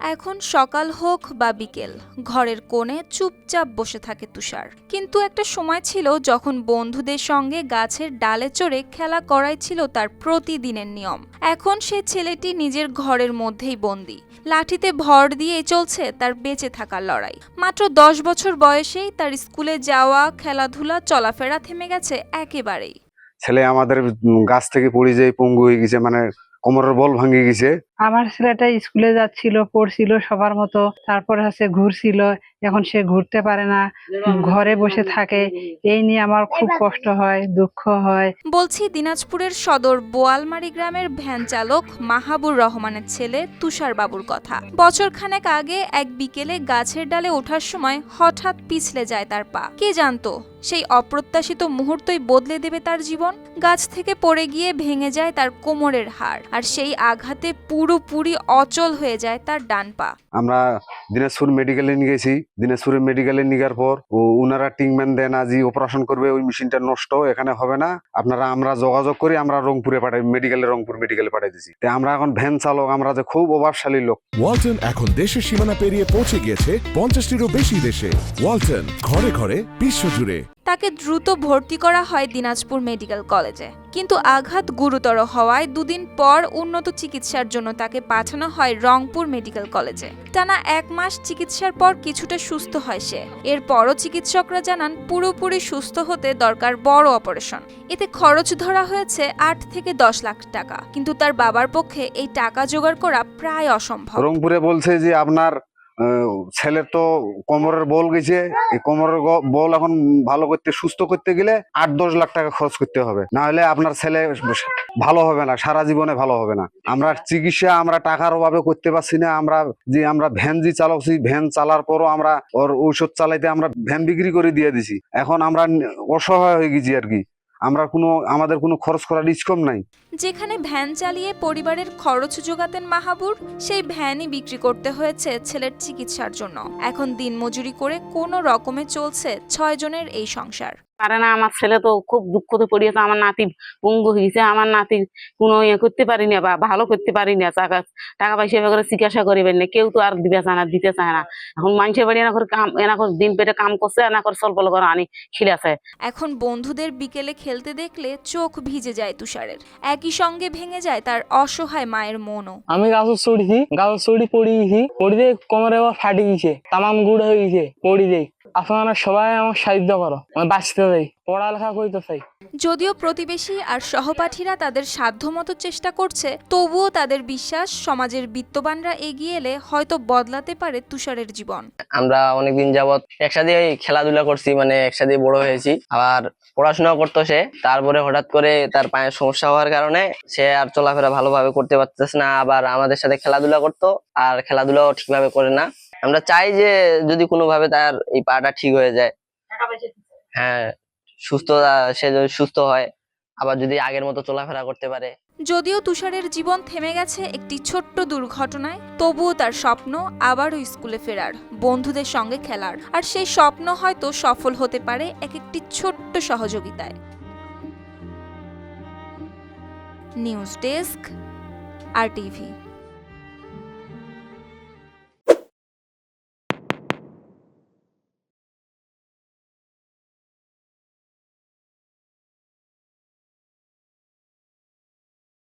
এখন সকাল হোক বা বিকেল, ঘরের কোণে চুপচাপ বসে থাকে তুষার। কিন্তু একটা সময় ছিল যখন বন্ধুদের সঙ্গে গাছের ডালে চড়ে খেলা করাই ছিল তার প্রতিদিনের নিয়ম। এখন সে ছেলেটি নিজের ঘরের মধ্যেই বন্দি। লাঠিতে ভর দিয়ে চলছে তার বেঁচে থাকার লড়াই। মাত্র দশ বছর বয়সেই তার স্কুলে যাওয়া, খেলাধুলা, চলাফেরা থেমে গেছে একেবারেই। ছেলে আমাদের গাছ থেকে পড়ে যায় পঙ্গু হয়ে গেছে মানে কোমরের বল ভাঙে গেছে। আমার ছেলেটা স্কুলে যাচ্ছিল পড়ছিল সবার মতো তারপরে হচ্ছে ঘুরছিল এখন সে ঘুরতে পারে না ঘরে বসে থাকে। এই নিয়ে আমার খুব কষ্ট হয় দুঃখ হয়। বলছি দিনাজপুরের সদর বোয়ালমারি গ্রামের ভ্যান চালক মাহাবুর রহমানের ছেলে তুষার বাবুর কথা। বছরখানেক আগে এক বিকেলে গাছের ডালে ওঠার সময় হঠাৎ পিছলে যায় তার পা। কে জানতো? সেই অপ্রত্যাশিত মুহূর্তই বদলে দেবে তার জীবন? গাছ থেকে পড়ে গিয়ে ভেঙে যায় তার কোমরের হাড় আর সেই আঘাতে পুরোপুরি অচল হয়ে যায় তার ডান পা। আমরা দিনাজপুর মেডিকেলে নিয়ে গেছি দিনাজপুরে মেডিকেলে নিয়ে পর ও উনারা টিংম্যান দেন আজই অপারেশন করবে ওই মেশিনটা নষ্ট এখানে হবে না। আপনারা আমরা যোগাযোগ করি আমরা রংপুরে পাঠাই মেডিকেলে রংপুর মেডিকেলে পাঠাই দিছি। তো আমরা এখন ভ্যান চালক আমরা যে খুব অভাবশালী লোক। ওয়ালটন এখন দেশের সীমানা পেরিয়ে পৌঁছে গিয়েছে পঞ্চাশটিরও বেশি দেশে। ওয়ালটন ঘরে ঘরে বিশ্বজুড়ে তাকে দ্রুত ভর্তি করা হয় দিনাজপুর মেডিকেল কলেজে। কিন্তু আঘাত গুরুতর হওয়ায় দুদিন পর উন্নত চিকিৎসার জন্য তাকে পাঠানো হয় রংপুর মেডিকেল কলেজে। টানা এক মাস চিকিৎসার পর কিছুটা সুস্থ হয় সে। এরপরও চিকিৎসকরা জানান, পুরোপুরি সুস্থ হতে দরকার বড় অপারেশন। এতে খরচ ধরা হয়েছে আট থেকে দশ লাখ টাকা। কিন্তু তার বাবার পক্ষে এই টাকা জোগাড় করা প্রায় অসম্ভব। রংপুরে বলছে যে আপনার ছেলের তো কোমরের বল গেছে। এই কোমরের বল এখন ভালো করতে, সুস্থ করতে গেলে আট দশ লাখ টাকা খরচ করতে হবে। না হলে আপনার ছেলে ভালো হবে না, সারা জীবনে ভালো হবে না। আমরা চিকিৎসা, আমরা টাকার অভাবে করতে পারছি না। আমরা যে আমরা ভ্যান যে চালাচ্ছি, ভ্যান চালার পরও আমরা ওর ঔষধ চালাইতে আমরা ভ্যান বিক্রি করে দিয়ে দিছি। এখন আমরা অসহায় হয়ে গেছি আর কি। আমরা কোনো, আমাদের কোনো খরচ করার ইচ্ছকম নাই। যেখানে ভ্যান চালিয়ে পরিবারের খরচ যোগাতেন মাহাবুর, সেই ভ্যানই বিক্রি করতে হয়েছে ছেলের চিকিৎসার জন্য। এখন দিন মজুরি করে কোনো রকমে চলছে ছয় জনের এই সংসার। পারে না আমার ছেলে তো খুব দুঃখতে পড়িয়েছে আমার নাতি পঙ্গু হয়েছে আমার নাতি কোনো ইয়ে করতে পারি না বা ভালো করতে পারি না টাকা টাকা পয়সা এভাবে করে চিকিৎসা করিবেন না কেউ তো আর দিতে চায় না দিতে চায় না। এখন মানুষের বাড়ি এনা করে কাম এনা করে দিন পেটে কাম করছে এনা করে সল্প করে আনি খিলাছে। এখন বন্ধুদের বিকেলে খেলতে দেখলে চোখ ভিজে যায় তুষারের। একই সঙ্গে ভেঙে যায় তার অসহায় মায়ের মনও। আমি গাছ চড়িছি গাছ চড়ি পড়িয়েছি পড়ি দিয়ে কোমরে ফাটে গেছে তামাম গুড় হয়ে গেছে পড়ি দেই। আপনারা সবাই আমার সাহায্য করো আমি বাঁচতে চাই পড়ালেখা করতে চাই। যদিও প্রতিবেশী আর সহপাঠীরা তাদের সাধ্যমতো চেষ্টা করছে তবুও তাদের বিশ্বাস সমাজের বিত্তবানরা এগিয়ে এলে হয়তো বদলাতে পারে তুষারের জীবন। আমরা অনেকদিন যাবত একসাথে খেলাধুলা করছি মানে একসাথে বড় হয়েছি। আবার পড়াশোনা করতো সে তারপরে হঠাৎ করে তার পায়ের সমস্যা হওয়ার কারণে সে আর চলাফেরা ভালোভাবে করতে পারতেছে না। আবার আমাদের সাথে খেলাধুলা করতো আর খেলাধুলাও ঠিকভাবে করে না। আমরা চাই যে যদি কোনোভাবে তার এই পাটা ঠিক হয়ে যায়। হ্যাঁ সুস্থ সে যদি সুস্থ হয় আবার যদি আগের মতো চলাফেরা করতে পারে। যদিও তুষারের জীবন থেমে গেছে একটি ছোট্ট দুর্ঘটনায় তবুও তার স্বপ্ন আবারও স্কুলে ফেরার বন্ধুদের সঙ্গে খেলার। আর সেই স্বপ্ন হয়তো সফল হতে পারে এক একটি ছোট্ট সহযোগিতায়। নিউজ ডেস্ক আর টিভি।